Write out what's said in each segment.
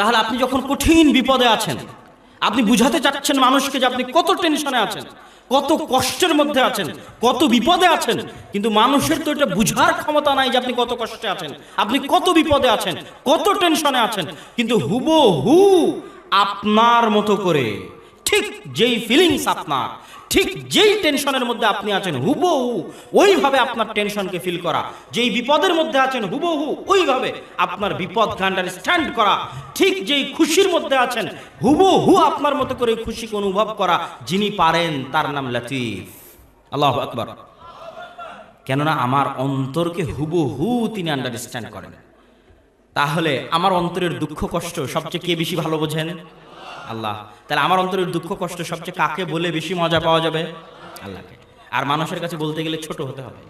তাহলে আপনি যখন কঠিন বিপদে আছেন, আপনি বুঝাতে চাচ্ছেন মানুষকে যে আপনি কত টেনশনে আছেন, কত কষ্টের মধ্যে আছেন, কত বিপদে আছেন, কিন্তু মানুষের তো এটা বুঝার ক্ষমতা নাই যে আপনি কত কষ্টে আছেন, আপনি কত বিপদে আছেন, কত টেনশনে আছেন, কিন্তু হুবহু আপনার মতো করে ঠিক যেই ফিলিংস আপনার, ঠিক যেই টেনশনের মধ্যে আপনি আছেন, হুবহু ওইভাবে আপনার টেনশনকে ফিল করা। যেই বিপদের মধ্যে আছেন, হুবহু ওইভাবে আপনার বিপদকে আন্ডারস্ট্যান্ড করা। ঠিক যেই খুশির মধ্যে আছেন, হুবহু আপনার মতো করে খুশিকে অনুভব করা, যিনি পারেন তার নাম লতিফ। আল্লাহ আকবর। কেননা আমার অন্তরকে হুবহু তিনি আন্ডারস্ট্যান্ড করেন। তাহলে আমার অন্তরের দুঃখ কষ্ট সবচেয়ে কে বেশি ভালো বোঝেন? আল্লাহ। তাহলে আমার অন্তরের দুঃখ, কষ্ট সবচেয়ে কাকে বলে বেশি মজা পাওয়া যাবে? আল্লাহকে। আর মানুষের কাছে বলতে গেলে ছোট হতে হবে।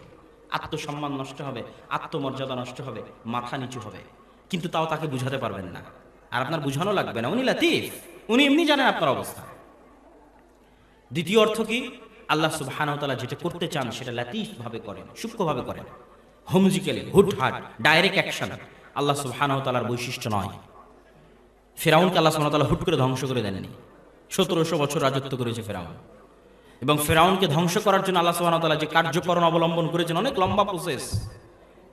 আত্মসম্মান নষ্ট হবে, আত্মমর্যাদা নষ্ট হবে, মাথা নিচু হবে। কিন্তু তাও তাকে বুঝাতে পারবেন না। আর আপনার বুঝানো লাগবে না। উনি লাতিফ। উনি এমনি জানেন আপনার অবস্থা। দ্বিতীয় অর্থ কি? আল্লাহ সুবহানাহু ওয়া যেটা করতে চান সেটা লাতিফ ভাবে করেন, সূক্ষ্মভাবে করেন। হোমজিক্যালি হুটহাট ডাইরেক্ট অ্যাকশন আল্লাহ তাআলার বৈশিষ্ট্য নয়। ফেরাউনকে আল্লাহ ওয়া হুট করে ধ্বংস করে দেননি। সতেরোশো বছর রাজত্ব করেছে ফেরাউন। এবং ফেরাউনকে ধ্বংস করার জন্য আল্লাহ ওয়া যে কার্যকরণ অবলম্বন করেছেন, অনেক লম্বা প্রসেস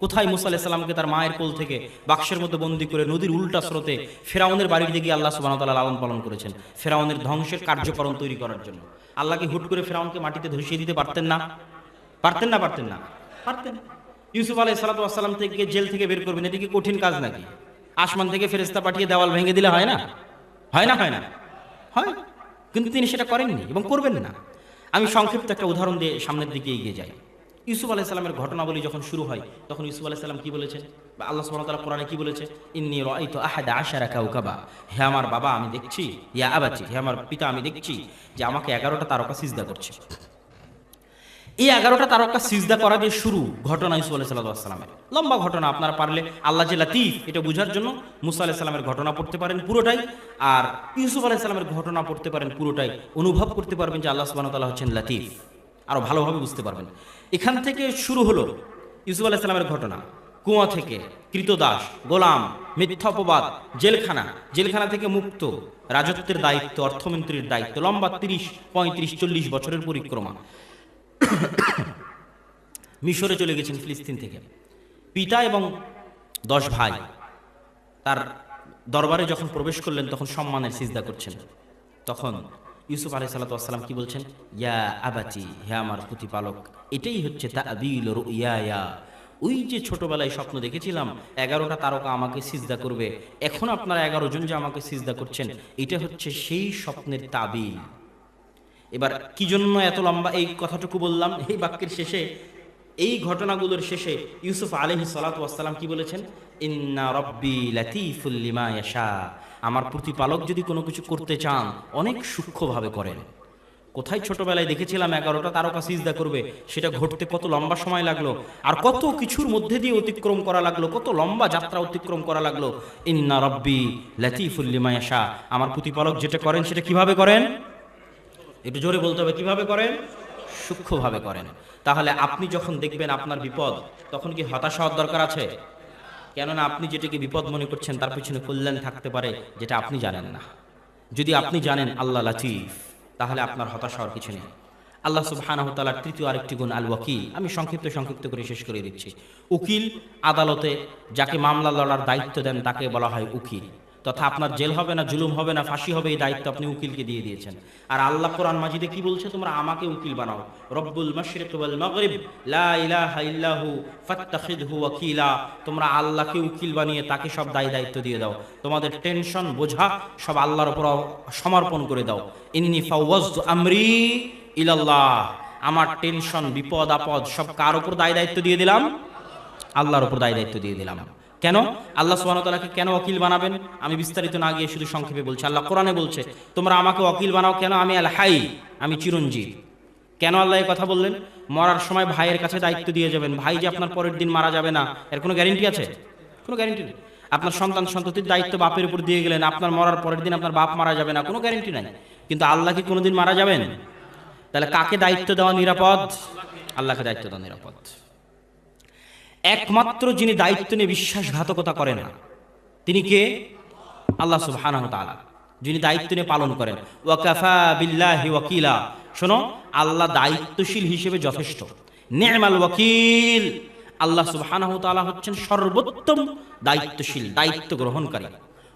কোথায় মুসা আলাইহিস সালামকে তার মায়ের কোল থেকে বাক্সের মধ্যে বন্দি করে নদীর উল্টা স্রোতে ফেরাউনের বাড়ির দিকে আল্লাহ ওয়া লালন পালন করেছেন, ফেরাউনের ধ্বংসের কার্যকরণ তৈরি করার জন্য। আল্লাহকে হুট করে ফেরাউনকে মাটিতে ধসিয়ে দিতে পারতেন না? পারতেন না পারতেন না? পারতেন ইউসুফ আলাইহিস সালাতু ওয়াস সালাম থেকে জেল থেকে বের করবেন, এটা কি কঠিন কাজ নাকি? আসমান থেকে ফেরেশতা পাঠিয়ে দেওয়াল ভেঙে দিলে হয় না? হয় না হয় না? হয়। কিন্তু তিনি সেটা করেননি এবং করবেন না। আমি সংক্ষিপ্ত একটা উদাহরণ দিয়ে সামনের দিকে এগিয়ে যাই। ইউসুফ আলাইহিস সালামের ঘটনাবলী যখন শুরু হয়, তখন ইউসুফ আলাইহিস সালাম কি বলেছেন বা আল্লাহ তাআলা কোরআনে কি বলেছে? ইন্নি ইন্নী রাআইতু আহাদা আশারা কাউকাবা হে আমার বাবা, আমি দেখছি, ইয়া আবাতি হে আমার পিতা, আমি দেখছি যে আমাকে এগারোটা তারকা সিজদা করছে। এই এগারোটা তারকা সিজদা করা দিয়ে শুরু ঘটনা ইসু আলাহ সাল্লামের লম্বা ঘটনা, আপনারা পারলে আল্লাহ যে লাতিফ, এটা বোঝার জন্য মুসা আলাহ সাল্লামের ঘটনা পড়তে পারেন পুরোটাই আর ইউসুফ আলাহ সাল্লামের ঘটনা পড়তে পারেন পুরোটাই, অনুভব করতে পারবেন যে আল্লাহ সুবাহ তাল্লাহ হচ্ছেন লাতিফ। আরও ভালোভাবে বুঝতে পারবেন। এখান থেকে শুরু হলো ইউসুফ আলাহ সাল্লামের ঘটনা। কুয়া থেকে কৃতদাস, গোলাম, মিথ্যা অপবাদ, জেলখানা জেলখানা থেকে মুক্ত, রাজত্বের দায়িত্ব, অর্থমন্ত্রীর দায়িত্ব, লম্বা তিরিশ, পঁয়ত্রিশ, চল্লিশ বছরের পরিক্রমা। মিশরে চলে গেছেন ফিলিস্তিন থেকে। পিতা এবং দশ ভাই তার দরবারে যখন প্রবেশ করলেন, তখন সম্মানের সিজদা করছেন। তখন ইউসুফ আলাই সাল্লাম কি বলছেন? ইয়া আবাচি, হে আমার প্রতিপালক, এটাই হচ্ছে তা আবিল ইয়া ওই যে ছোটবেলায় স্বপ্ন দেখেছিলাম, এগারোটা তারকা আমাকে সিজদা করবে, এখন আপনারা এগারো জন যে আমাকে সিজদা করছেন, এটা হচ্ছে সেই স্বপ্নের তাবিল। এবার কি জন্য এত লম্বা এই কথাটুকু বললাম? এই বাক্যের শেষে, এই ঘটনাগুলোর শেষে ইউসুফ আলহি সালাতাম কি বলেছেন? ইন্না রব্বি লিমা ইয়াশা। আমার প্রতিপালক যদি কোনো কিছু করতে চান, অনেক সূক্ষ্মভাবে করেন। কোথায় ছোটবেলায় দেখেছিলাম এগারোটা তারকা সিজদা করবে? সেটা ঘটতে কত লম্বা সময় লাগল? আর কত কিছুর মধ্যে দিয়ে অতিক্রম করা লাগল? কত লম্বা যাত্রা অতিক্রম করা লাগল? ইন্না রব্বি লিমা ইয়াশা। আমার প্রতিপালক যেটা করেন, সেটা কীভাবে করেন? একটু জোরে বলতে হবে, কীভাবে করেন? সূক্ষ্মভাবে করেন। তাহলে আপনি যখন দেখবেন আপনার বিপদ, তখন কি হতাশা হওয়ার দরকার আছে? কেননা আপনি যেটাকে বিপদ মনে করছেন, তার পিছনে কল্যাণ থাকতে পারে, যেটা আপনি জানেন না। যদি আপনি জানেন আল্লাহ লাতিফ, তাহলে আপনার হতাশা হওয়ার কিছু নেই। আল্লাহ সুবহানাহু তাআলার তৃতীয় আরেকটি গুণ আল ওয়াকিল আমি সংক্ষিপ্ত সংক্ষিপ্ত করে শেষ করে দিচ্ছি। উকিল আদালতে যাকে মামলা লড়ার দায়িত্ব দেন, তাকে বলা হয় উকিল। তথা আপনার জেল হবে না, জুলুম হবে না, ফাঁসি হবে, এই দায়িত্ব আপনি উকিলকে দিয়ে দিয়েছেন। আর আল্লাহ কোরআন মাজিদে কি বলছে? তোমরা আমাকে উকিল বানাও। রব্বুল মাশরিক মাগরিব। লা ইলাহা ইল্লাহু ওয়াকিলা। তোমরা আল্লাহকে উকিল বানিয়ে তাকে সব দায় দায়িত্ব দিয়ে দাও। তোমাদের টেনশন, বোঝা সব আল্লাহর উপর সমর্পণ করে দাও। ইন্নী ফাওয়াজতু আমরি ইলাল্লাহ। আমার টেনশন, বিপদ, আপদ সব কার উপর দায় দায়িত্ব দিয়ে দিলাম? আল্লাহর উপর দায় দায়িত্ব দিয়ে দিলাম। কেন? আল্লাহ ওয়া কেন ওয়াকিল বানাবেন? আমি বিস্তারিত না গিয়ে শুধু সংক্ষেপে বলছি। আল্লাহ কোরআনে বলছে, তোমরা আমাকে ওয়াকিল বানাও কেন? আমি আল হাই, আমি চিরঞ্জীব। কেন আল্লাহ কথা বললেন? মরার সময় ভাইয়ের কাছে দায়িত্ব দিয়ে যাবেন। ভাই যে আপনার পরের দিন মারা যাবে না, এর কোনো গ্যারেন্টি আছে? কোনো গ্যারেন্টি নেই। আপনার সন্তান সন্ততির দায়িত্ব বাপের উপর দিয়ে গেলেন, আপনার মরার পরের দিন আপনার বাপ মারা যাবে না, কোনো গ্যারেন্টি নাই। কিন্তু আল্লাহ কি কোনোদিন মারা যাবেন? তাহলে কাকে দায়িত্ব দেওয়া নিরাপদ? আল্লাহকে দায়িত্ব দেওয়া নিরাপদ। একমাত্র যিনি দায়িত্ব নিয়ে বিশ্বাসঘাতকতা করে না, তিনি কে? আল্লাহ সুবহানাহু তাআলা। যিনি দায়িত্ব নিয়ে পালন করেন। ওয়াকাফা বিল্লাহি ওয়াকিলা। শোনো, আল্লাহ দায়িত্বশীল হিসেবে যথেষ্ট। নেমাল ওয়াকিল। আল্লাহ সুবহানাহু তাআলা হচ্ছেন সর্বোত্তম দায়িত্বশীল, দায়িত্ব গ্রহণকারী।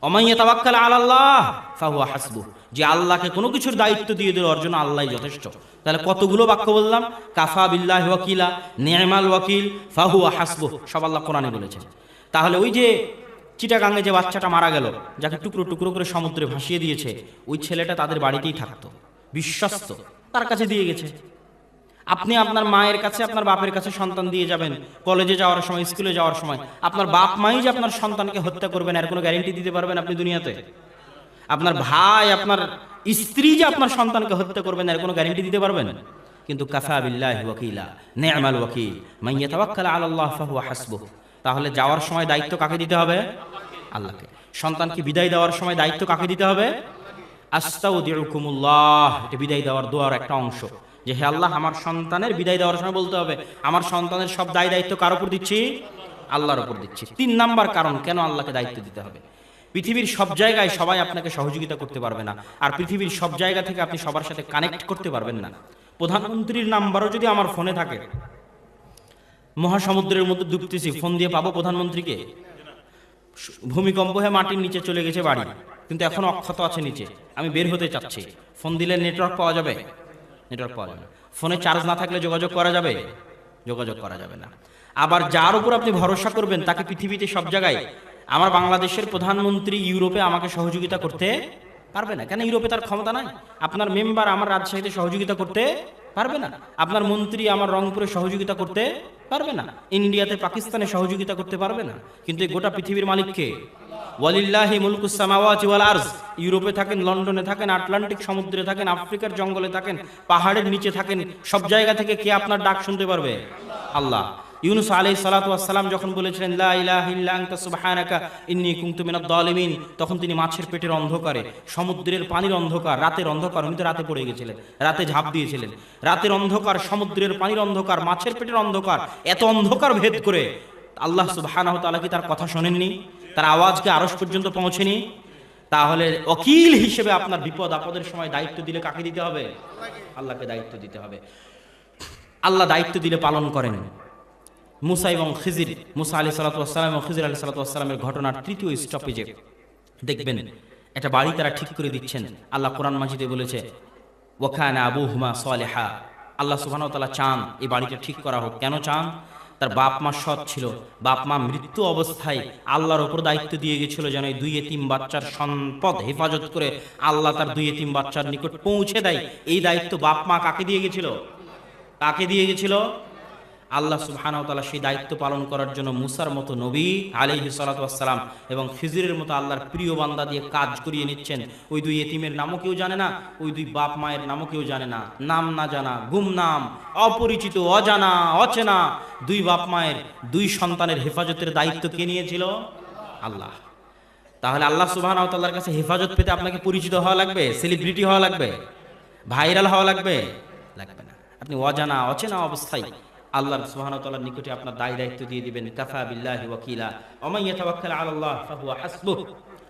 অমাইয়া তাওয়াক্কাল আলাল্লাহ, ফাহুয়া হাসবুহ। যে আল্লাহকে কোনো কিছুর দায়িত্ব দিয়ে দিল অর্জন আল্লাহই যথেষ্ট। তাহলে কতগুলো বাক্য বললাম? কাফা বিল্লাহ ওয়াকিলা, নেমাল ওয়াকিল, ফাহুয়া হাসবুহ, সব আল্লাহ কোরআনে বলেছেন। তাহলে ওই যে চিটাগাঙ্গে যে বাচ্চাটা মারা গেল, যাকে টুকরো টুকরো করে সমুদ্রে ভাসিয়ে দিয়েছে, ওই ছেলেটা তাদের বাড়িতেই থাকতো, বিশ্বস্ত, তার কাছে দিয়ে গেছে। আপনি আপনার মায়ের কাছে, আপনার বাপের কাছে সন্তান দিয়ে যাবেন। কলেজে যাওয়ার সময়, স্কুলে যাওয়ার সময়। আপনার বাপ মাই যে আপনার সন্তানকে হত্যা করবেন, এর কোনো গ্যারেন্টি দিতে পারবেন আপনি দুনিয়াতে? আপনার ভাই, আপনার স্ত্রী যে আপনার সন্তানকে হত্যা করবেন, এর কোনো গ্যারেন্টি দিতে পারবেন? কিন্তু তাহলে যাওয়ার সময় দায়িত্ব কাকে দিতে হবে? আল্লাহকে। সন্তানকে বিদায় দেওয়ার সময় দায়িত্ব কাকে দিতে হবে? আস্তাউদিউকুমুল্লাহ। এটা বিদায় দেওয়ার দোয়ার একটা অংশ। যে হে আল্লাহ, আমার সন্তানের বিদায় দেওয়ার সময় বলতে হবে। আমার সন্তানের সব দায় দায়িত্ব কার উপর দিচ্ছি? আল্লাহর উপর দিচ্ছি। তিন নাম্বার কারণ কেন আল্লাহকে দায়িত্ব দিতে হবে? পৃথিবীর সব জায়গায় সবাই আপনাকে সহযোগিতা করতে পারবে না, আর পৃথিবীর সব জায়গা থেকে আপনি সবার সাথে কানেক্ট করতে পারবেন না। প্রধানমন্ত্রীর নাম্বারও যদি আমার ফোনে থাকে, মহাসমুদ্রের মধ্যে ডুবতেছি ফোন দিয়ে পাবো প্রধানমন্ত্রীকে? ভূমিকম্প হয়ে মাটির নিচে চলে গেছে বাড়ি, কিন্তু এখন অক্ষত আছে নিচে। আমি বের হতে চাচ্ছি। ফোন দিলে নেটওয়ার্ক পাওয়া যাবে? নেটওয়ার্ক পাওয়া যাবে। ফোনে চার্জ না থাকলে যোগাযোগ করা যাবে? যোগাযোগ করা যাবে না। আবার যার উপর আপনি ভরসা করবেন তাকে পৃথিবীতে সব জায়গায় আমার বাংলাদেশের প্রধানমন্ত্রী ইউরোপে আমাকে সহযোগিতা করতে পারবে না। কেন ইউরোপে তার ক্ষমতা নাই? আপনার মেম্বার আমার রাজশাহীতে সহযোগিতা করতে পারবে না। আপনার মন্ত্রী আমার রংপুরে সহযোগিতা করতে পারবে না। ইন্ডিয়াতে পাকিস্তানে সহযোগিতা করতে পারবে না। কিন্তু গোটা পৃথিবীর মালিককে ওয়ালিল্লাহি মুলকুস সামাওয়াতি ওয়াল আরজ। ইউরোপে থাকেন, লন্ডনে থাকেন, আটলান্টিক সমুদ্রে থাকেন, আফ্রিকার জঙ্গলে থাকেন, পাহাড়ের নিচে থাকেন, সব জায়গা থেকে কে আপনার ডাক শুনতে পারবে? আল্লাহ। ইউনুস আলাইহিস সালাতু ওয়াসসালাম যখন বলেছিলেন ইন্নী তখন তিনি মাছের পেটের অন্ধকারে, সমুদ্রের পানির অন্ধকার, রাতের অন্ধকার, উনি তো রাতে পড়ে গেছিলেন, রাতে ঝাঁপ দিয়েছিলেন, রাতের অন্ধকার, সমুদ্রের পানির অন্ধকার, মাছের পেটের অন্ধকার, এত অন্ধকার ভেদ করে আল্লাহ সুবহানাহু তাআলা কি তার কথা শোনেননি? তার আওয়াজকে আরশ পর্যন্ত পৌঁছেনি? তাহলে অকিল হিসেবে আপনার বিপদ আপদের সময় দায়িত্ব দিলে কাকে দিতে হবে? আল্লাহকে দায়িত্ব দিতে হবে। আল্লাহ দায়িত্ব দিলে পালন করেন। মুসা এবং খিজির, মুসা আলি সালাতাম এবং খিজির আলি সালাতামের ঘটনার তৃতীয় স্টপেজে দেখবেন একটা বাড়ি তারা ঠিক করে দিচ্ছেন। আল্লাহ কোরআন মাজিদে বলেছে ওখানে আবু হুমা সালেহা। আল্লাহ সুবাহ তালা চান এই বাড়িটা ঠিক করা হোক। কেন চান? তার বাপ মা সৎ ছিল। বাপ মা মৃত্যু অবস্থায় আল্লাহর ওপর দায়িত্ব দিয়ে গেছিল যেন এই দুই এতিম বাচ্চার সম্পদ হেফাজত করে আল্লাহ তার দুই এতিম বাচ্চার নিকট পৌঁছে দেয়। এই দায়িত্ব বাপ মা কাকে দিয়ে গেছিল? কাকে দিয়ে গেছিল? আল্লাহ তাআলা সেই দায়িত্ব পালন করার জন্য মুসার মতো নবী আলাইহি সালাতু ওয়াসসালাম এবং খিজিরের মতো আল্লাহর প্রিয় বান্দা দিয়ে কাজ করিয়ে নিচ্ছেন। ওই দুই এতিমের নামও কেউ জানে না, ওই দুই বাপ মায়ের নামও কেউ জানে না। নাম না জানা, গুম নাম, অপরিচিত, অজানা, অচেনা, দুই বাপ মায়ের, দুই সন্তানের হেফাজতের দায়িত্ব কে নিয়েছিল? আল্লাহ। তাহলে আল্লাহ সুবহানাহু ওয়া তাআলার কাছে হেফাজত পেতে আপনাকে পরিচিত হওয়া লাগবে? সেলিব্রিটি হওয়া লাগবে? ভাইরাল হওয়া লাগবে? লাগবে না। আপনি অজানা, অচেনা অবস্থায় আল্লাহর সুবহানাহু ওয়া নিকটে আপনার দায় দায়িত্ব দিয়ে দিবেন, কাফা বিল্লাহি ওয়াকিলা ওমান ইয়াতাওয়াক্কাল আলা আল্লাহ ফাহুয়া হাসবুহ।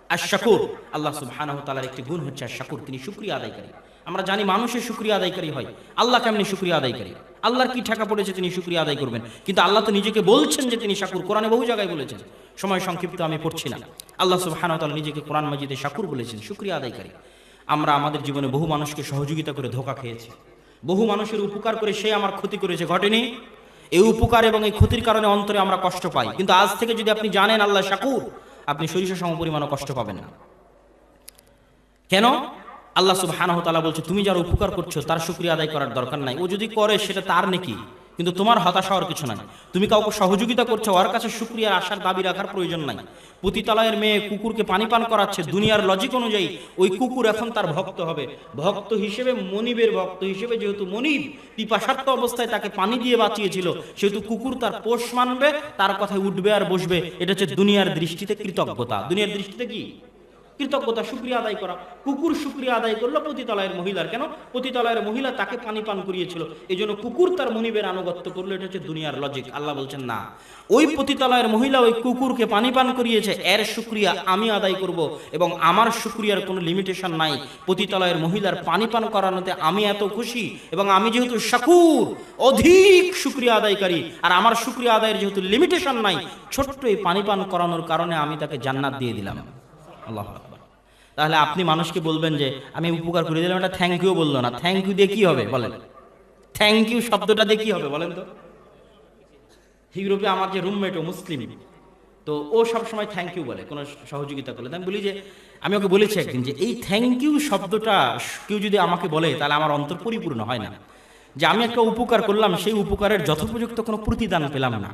আশ-শাকুর, আল্লাহ সুবহানাহু তাআলার একটি গুণ হচ্ছে আশ-শাকুর, তিনি শুকরিয়া আদায়কারী। আমরা জানি মানুষের শুকরিয়া আদায়কারী হয়, আল্লাহ কেমনি শুকরিয়া আদায়কারী? আল্লাহর কি ঠাকা পড়েছে তিনি শুকরিয়া আদায় করবেন? কিন্তু আল্লাহ তো নিজেকে বলছেন যে তিনি শাকুর, কোরআনে বহু জায়গায় বলেছেন, সময় সংক্ষিপ্ত আমি পড়ছি না। আল্লাহ সুবহানাহু তাআলা নিজেকে কোরআন মাজিদে শাকুর বলেছেন, শুকরিয়া আদায়কারী। আমরা আমাদের জীবনে বহু মানুষকে সহযোগিতা করে ধোকা খেয়েছি। বহু মানুষের উপকার করে সে আমার ক্ষতি করেছে, ঘটেনি? এই উপকার এবং এই ক্ষতির কারণে অন্তরে আমরা কষ্ট পাই। কিন্তু আজ থেকে যদি আপনি জানেন, আল্লাহ শাকুর, আপনি সরিষা সম পরিমাণও কষ্ট পাবেন না। কেন? আল্লাহ সুবাহ বলছে, তুমি যার উপকার করছ, তার শুক্রিয়া আদায় করার দরকার নাই। ও যদি করে, সেটা তার নাকি? কিন্তু তোমার হতাশ হওয়ার কিছু নাই। তুমি কাউকে সহযোগিতা করছ, ওর কাছে শুক্রিয়ার আশার দাবি রাখার প্রয়োজন নাই। পতিতালয়ের মেয়ে কুকুরকে পানি পান করাচ্ছে, দুনিয়ার লজিক অনুযায়ী ওই কুকুর এখন তার ভক্ত হবে। ভক্ত হিসেবে মনিবের ভক্ত হিসেবে যেহেতু মনিব পিপাসার্থ অবস্থায় তাকে পানি দিয়ে বাঁচিয়েছিল, সেহেতু কুকুর তার পোষ মানবে, তার কথায় উঠবে আর বসবে। এটা হচ্ছে দুনিয়ার দৃষ্টিতে কৃতজ্ঞতা। দুনিয়ার দৃষ্টিতে কি? কৃতজ্ঞতা, শুক্রিয়া আদায় করা। কুকুর শুক্রিয়া আদায় করল পতিতালয়ের মহিলার। কেন? পতিতালয়ের মহিলা তাকে পানি পান করিয়েছিল। এই জন্য কুকুর তার মনিবের আনুগত্য করল, এটা হচ্ছে দুনিয়ার লজিক আল্লাহ বলছেন, না। ওই পতিতালয়ের মহিলা ওই কুকুরকে পানি পান করিয়েছে, এর শুক্রিয়া আমি আদায় করব এবং আমার শুক্রিয়ার কোনো লিমিটেশন নাই। পতিতালয়ের মহিলার পানি পান করানোতে আমি এত খুশি এবং আমি যেহেতু শাকুর, অধিক শুক্রিয়া আদায়কারী, আর আমার শুক্রিয়া আদায়ের যেহেতু লিমিটেশন নাই, ছোট্ট এই পানি পান করানোর কারণে আমি তাকে জান্নাত দিয়ে দিলাম। আল্লাহ তাহলে আপনি মানুষকে বলবেন যে, আমি উপকার করে দিলাম। এটা থ্যাংক ইউ বলল না। থ্যাংক ইউ দিয়ে কি হবে? বলেন। থ্যাংক ইউ শব্দটা দিয়ে কি হবে বলেন তো? ইউরোপে আমার যে রুমমেট ও মুসলিম, তো ও সব সময় থ্যাংক ইউ বলে, কোনো সহযোগিতা করলে। আমি বলি যে, আমি ওকে বলেছি একদিন যে, এই থ্যাংক ইউ শব্দটা কেউ যদি আমাকে বলে, তাহলে আমার অন্তর পরিপূর্ণ হয় না। যে আমি একটা উপকার করলাম, সেই উপকারের যথোপযুক্ত কোনো প্রতিদান পেলাম না।